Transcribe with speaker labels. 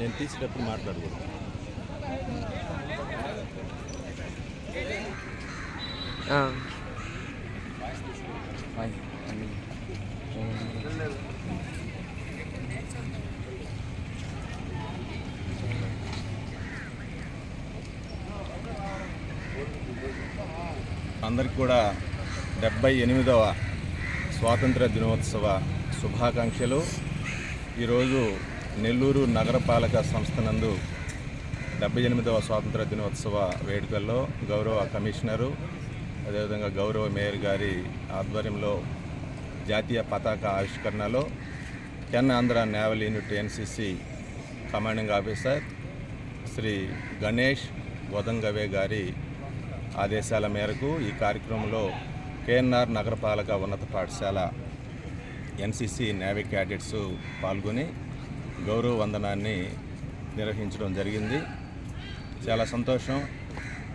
Speaker 1: నేను తీసేటప్పుడు మాట్లాడకూడదు అందరికి కూడా డెబ్బై ఎనిమిదవ స్వాతంత్ర దినోత్సవ శుభాకాంక్షలు. ఈరోజు నెల్లూరు నగరపాలక సంస్థ నందు డెబ్బై ఎనిమిదవ స్వాతంత్ర దినోత్సవ వేడుకల్లో గౌరవ కమిషనరు అదేవిధంగా గౌరవ మేయర్ గారి ఆధ్వర్యంలో జాతీయ పతాక ఆవిష్కరణలో can Andhra naval unit NCC commanding officer Shri Ganesh Godangave గారి ఆదేశాల మేరకు ఈ కార్యక్రమంలో కేఎన్ఆర్ నగరపాలక ఉన్నత పాఠశాల ఎన్సిసి నేవీ క్యాడెట్స్ పాల్గొని గౌరవ వందనాన్ని నిర్వహించడం జరిగింది. చాలా సంతోషం.